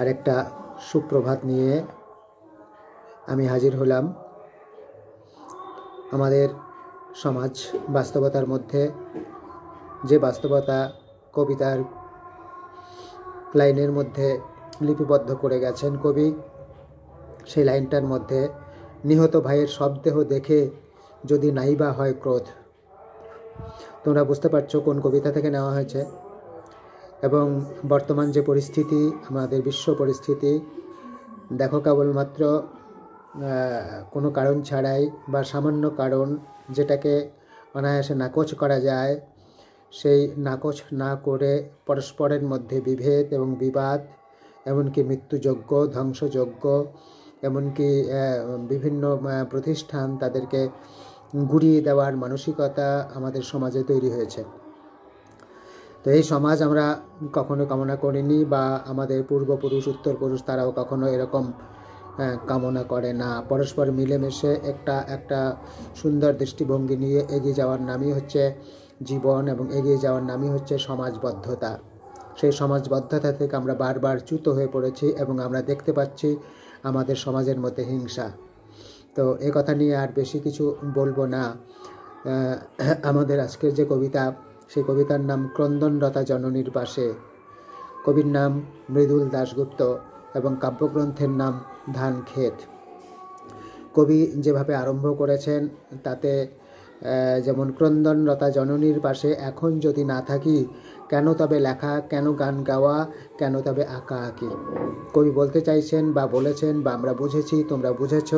আরেকটা সুপ্রভাত নিয়ে আমি হাজির হলাম। আমাদের সমাজ বাস্তবতার মধ্যে যে বাস্তবতা কবিতার লাইনের মধ্যে লিপিবদ্ধ করে গেছেন কবি, সেই লাইনটার মধ্যে নিহত ভাইয়ের শবদেহ দেখে যদি নাইবা হয় ক্রোধ। তোমরা বুঝতে পারছ কোন কবিতা থেকে নেওয়া হয়েছে? এবং বর্তমান যে পরিস্থিতি, আমাদের বিশ্ব পরিস্থিতি, দেখো কেবলমাত্র কোনো কারণ ছাড়াই বা সামান্য কারণ যেটাকে অনায়াসে নাকচ করা যায়, সেই নাকচ না করে পরস্পরের মধ্যে বিভেদ এবং বিবাদ, এমনকি মৃত্যুযোগ্য ধ্বংসযোগ্য এমনকি বিভিন্ন প্রতিষ্ঠান তাদেরকে গুড়িয়ে দেওয়ার মানসিকতা আমাদের সমাজে তৈরি হয়েছে। তো এই সমাজ আমরা কখনো কামনা করিনি বা আমাদের পূর্বপুরুষ, উত্তরপুরুষ তারাও কখনো এরকম কামনা করে না। পরস্পর মিলেমিশে একটা একটা সুন্দর দৃষ্টিভঙ্গি নিয়ে এগিয়ে যাওয়ার নামই হচ্ছে জীবন এবং এগিয়ে যাওয়ার নামই হচ্ছে সমাজবদ্ধতা। সেই সমাজবদ্ধতা থেকে আমরা বারবার চ্যুত হয়ে পড়েছি এবং আমরা দেখতে পাচ্ছি আমাদের সমাজের মধ্যে হিংসা। তো এ কথা নিয়ে আর বেশি কিছু বলব না। আমাদের আজকের যে কবিতা সেই কবিতার নাম ক্রন্দনরতা জননীর পাশে। কবির নাম মৃদুল দাশগুপ্ত এবং কাব্যগ্রন্থের নাম ধান ক্ষেত কবি যেভাবে আরম্ভ করেছেন, তাতে যেমন ক্রন্দনরতা জননীর পাশে এখন যদি না থাকি, কেন তবে লেখা, কেন গান গাওয়া, কেন তবে আঁকা আঁকি? কবি বলতে চাইছেন বা বলেছেন বা আমরা বুঝেছি, তোমরা বুঝেছ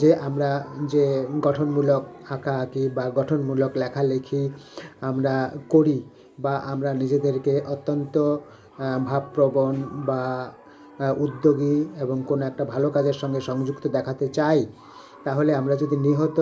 যে আমরা যে গঠনমূলক আঁকা আঁকি বা গঠনমূলক লেখালেখি আমরা করি বা আমরা নিজেদেরকে অত্যন্ত ভাবপ্রবণ বা উদ্যোগী এবং কোনো একটা ভালো কাজের সঙ্গে সংযুক্ত দেখাতে চাই, তাহলে আমরা যদি নিহত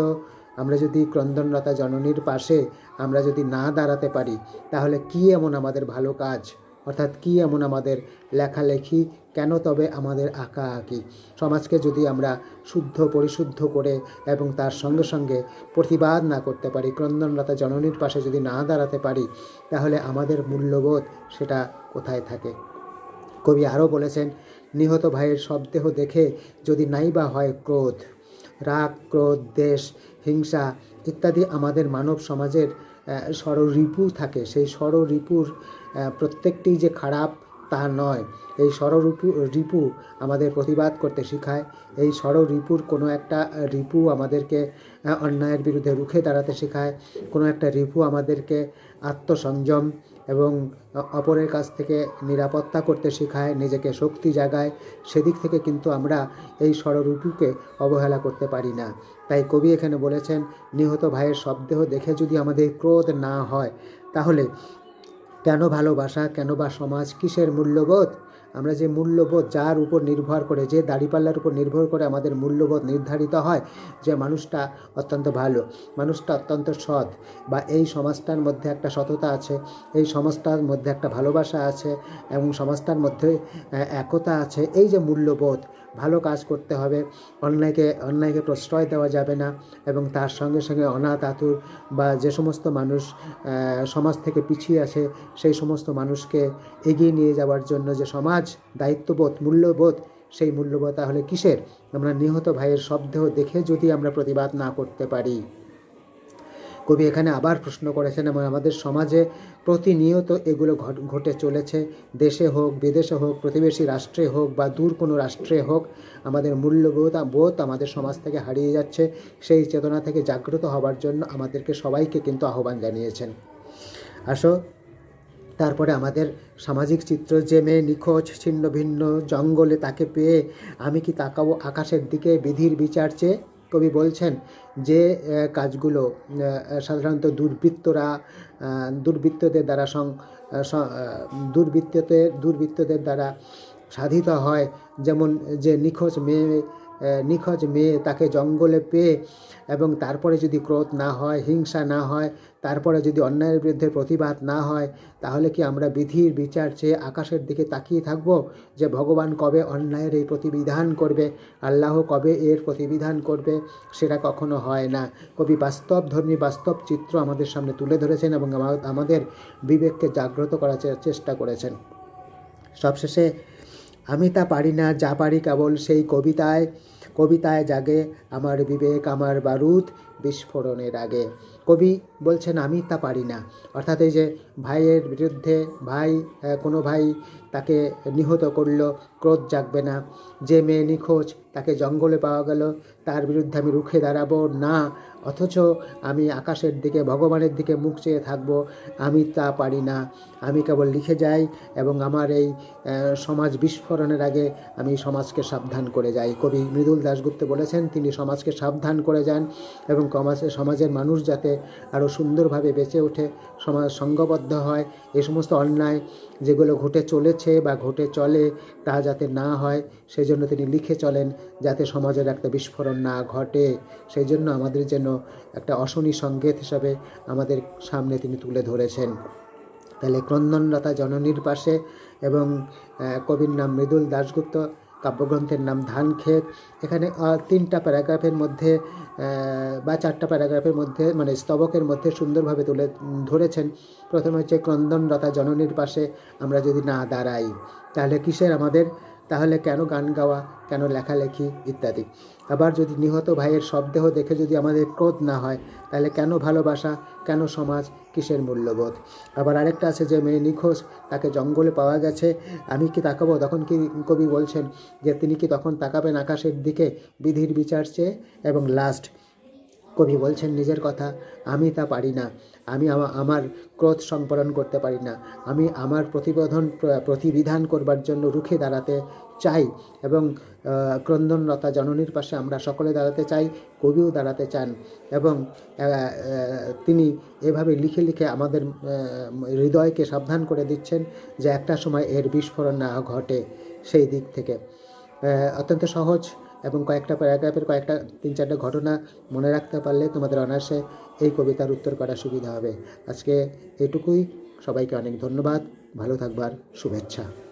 আমরা যদি ক্রন্দনরতা জননীর পাশে আমরা যদি না দাঁড়াতে পারি, তাহলে কি এমন আমাদের ভালো কাজ? অর্থাৎ কি এমন আমাদের লেখালেখি? কেন তবে আমাদের আঁকা আঁকি? সমাজকে যদি আমরা শুদ্ধ পরিশুদ্ধ করে এবং তার সঙ্গে সঙ্গে প্রতিবাদ না করতে পারি ক্রন্দনরতা জননীর পাশে যদি না দাঁড়াতে পারি, তাহলে আমাদের মূল্যবোধ সেটা কোথায় থাকে? কবি আরও বলেছেন, নিহত ভাইয়ের শবদেহ দেখে যদি নাই বা হয় ক্রোধ রাগ ক্রোধ দেশ হিংসা ইত্যাদি আমাদের মানব সমাজের ষড়রিপু থাকে। সেই আহ, প্রত্যেকটি যে খারাপ তা নয়। এই ষড়রিপু রিপু আমাদের প্রতিবাদ করতে শেখায়। এই ষড়রিপুর কোনো একটা রিপু আমাদেরকে অন্যায়ের বিরুদ্ধে রুখে দাঁড়াতে শেখায়। কোনো একটা রিপু আমাদেরকে আত্মসংযম এবং অপরের কাছ থেকে নিরাপত্তা করতে শেখায়, নিজেকে শক্তি জাগায়। সেদিক থেকে কিন্তু আমরা এই ষড়রূপুকে অবহেলা করতে পারি না। তাই কবি এখানে বলেছেন, নিহত ভাইয়ের শবদেহ দেখে যদি আমাদের ক্রোধ না হয়, তাহলে কেন ভালোবাসা, কেন বা সমাজ কিসের মূল্যবোধ? আমরা যে মূল্যবোধ, যার উপর নির্ভর করে, যে দাড়িপাল্লার উপর নির্ভর করে আমাদের মূল্যবোধ নির্ধারিত হয়, যে মানুষটা অত্যন্ত ভালো, মানুষটা অত্যন্ত সৎ, বা এই সমাজটার মধ্যে একটা সততা আছে, এই সমাজটার মধ্যে একটা ভালোবাসা আছে, এবং সমাজটার মধ্যে একতা আছে, এই যে মূল্যবোধ ভালো কাজ করতে হবে। অন্যায়কে অন্যায়কে প্রশ্রয় দেওয়া যাবে না এবং তার সঙ্গে সঙ্গে অনাথ, আতুর বা যে সমস্ত মানুষ সমাজ থেকে পিছিয়ে আসে, সেই সমস্ত মানুষকে এগিয়ে নিয়ে যাওয়ার জন্য যে সমাজ দায়িত্ববোধ, মূল্যবোধ, সেই মূল্যবোধ তাহলে কিসের? আমরা নিহত ভাইয়ের শব্দ দেখে যদি আমরা প্রতিবাদ না করতে পারি। কবি এখানে আবার প্রশ্ন করেছেন এবং আমাদের সমাজে প্রতিনিয়ত এগুলো ঘট- চলেছে। দেশে হোক, বিদেশে হোক, প্রতিবেশী রাষ্ট্রে হোক বা দূর কোনো রাষ্ট্রে হোক, আমাদের মূল্যবোধ বোধ আমাদের সমাজ থেকে হারিয়ে যাচ্ছে। সেই চেতনা থেকে জাগ্রত হবার জন্য আমাদেরকে সবাইকে কিন্তু আহ্বান জানিয়েছেন। আসো, তারপরে আমাদের সামাজিক চিত্র যে মেয়ে নিখোঁজ ছিন্ন ভিন্ন জঙ্গলে তাকে পেয়ে আমি কি তাকাবো আকাশের দিকে বিধির বিচার চেয়ে? কবি বলছেন যে কাজগুলো সাধারণত দুর্বৃত্তরা দুর্বৃত্তদের দ্বারা সং দুর্বৃত্তদের দুর্বৃত্তদের দ্বারা সাধিত হয়। যেমন যে নিখোঁজ মেয়ে নিখোঁজ মেয়ে, তাকে জঙ্গলে পেয়ে এবং তারপরে যদি ক্রোধ না হয়, হিংসা না হয়, তারপরে যদি অন্যায়ের বিরুদ্ধে প্রতিবাদ না হয়, তাহলে কি আমরা বিধির বিচার চেয়ে আকাশের দিকে তাকিয়ে থাকব যে ভগবান কবে অন্যায়ের এই প্রতিবিধান করবে? আল্লাহ কবে এর প্রতিবিধান করবে? সেটা কখনো হয় না। কবি বাস্তব, ধর্মী বাস্তব চিত্র আমাদের সামনে তুলে ধরেছেন এবং আমাদের বিবেককে জাগ্রত করার চেষ্টা করেছেন। সবশেষে আমি তা পারি না, যা পারি কেবল সেই কবিতায় কবিতায় জাগে আমার বিবেক, আমার বারুদ বিস্ফোরণের আগে। কবি বলছেন, আমি তা পারি না। অর্থাৎ এই যে ভাইয়ের বিরুদ্ধে ভাই কোনো ভাই তাকে নিহত করল, ক্রোধ জাগবে না। যে মেয়ে নিখোঁজ, তাকে জঙ্গলে পাওয়া গেল। তার বিরুদ্ধে আমি রুখে দাঁড়াবো না, অথচ আমি আকাশের দিকে, ভগবানের দিকে মুখ চেয়ে থাকব। আমি তা পারি না। আমি কেবল লিখে যাই এবং আমার এই সমাজ বিস্ফোরণের আগে আমি সমাজকে সাবধান করে যাই। কবি মৃদুল দাশগুপ্ত বলেছেন, তিনি সমাজকে সাবধান করে যান এবং সমাজে সমাজের মানুষ যাতে আরও সুন্দরভাবে বেঁচে ওঠে, সমাজ সঙ্গবদ্ধ হয় এই সমস্ত অন্যায় যেগুলো ঘটে চলেছে বা ঘটে চলে তা যাতে না হয় সেই জন্য তিনি লিখে চলেন যাতে সমাজের একটা বিস্ফোরণ না ঘটে। সেই জন্য আমাদের যেন একটা অশনি সংকেত হিসাবে আমাদের সামনে তিনি তুলে ধরেছেন। তাহলে ক্রন্দনরতা জননীর পাশে এবং কবির নাম মৃদুল দাশগুপ্ত কাব্যগ্রন্থের নাম ধানক্ষেত এখানে তিনটা প্যারাগ্রাফের মধ্যে বা চারটা প্যারাগ্রাফের মধ্যে মানে স্তবকের মধ্যে সুন্দরভাবে তুলে, ধরেছেন। প্রথমে হচ্ছে ক্রন্দনরতা জননীর পাশে আমরা যদি না দাঁড়াই, তাহলে কিসের আমাদের তাহলে কেন গান গাওয়া, কেন লেখালেখি ইত্যাদি। আবার যদি নিহত ভাইয়ের শবদেহ দেখে যদি আমাদের ক্রোধ না হয়, তাহলে কেন ভালোবাসা, কেন সমাজ, কিসের মূল্যবোধ? আবার আরেকটা আছে যে মেয়ে নিখোঁজ, তাকে জঙ্গলে পাওয়া গেছে। আমি কি তাকাবো? তখন কি কবি বলছেন যে, তিনি কি তখন তাকাবেন আকাশের দিকে? বিধির বিচার চেয়ে এবং লাস্ট কবি বলছেন, নিজের কথা আমি তা পারি না। আমি আমার ক্রোধ সম্পরণ করতে পারি না। আমি আমার প্রতিবোধন, প্রতিবিধান করবার জন্য রুখে দাঁড়াতে চাই এবং ক্রন্দনলতা জননীর পাশে আমরা সকলে দাঁড়াতে চাই, কবিও দাঁড়াতে চান এবং তিনি এভাবে লিখে লিখে আমাদের হৃদয়কে সাবধান করে দিচ্ছেন যে একটা সময় এর বিস্ফোরণ না ঘটে সেই দিক থেকে। অত্যন্ত সহজ এবং কয়েকটা প্যারাগ্রাফের কয়েকটা তিন চারটা ঘটনা মনে রাখতে পারলে তোমাদের অনার্সে এই কবিতার উত্তর করা সুবিধা হবে। আজকে এটুকুই। সবাইকে অনেক ধন্যবাদ। ভালো থাকবার শুভেচ্ছা।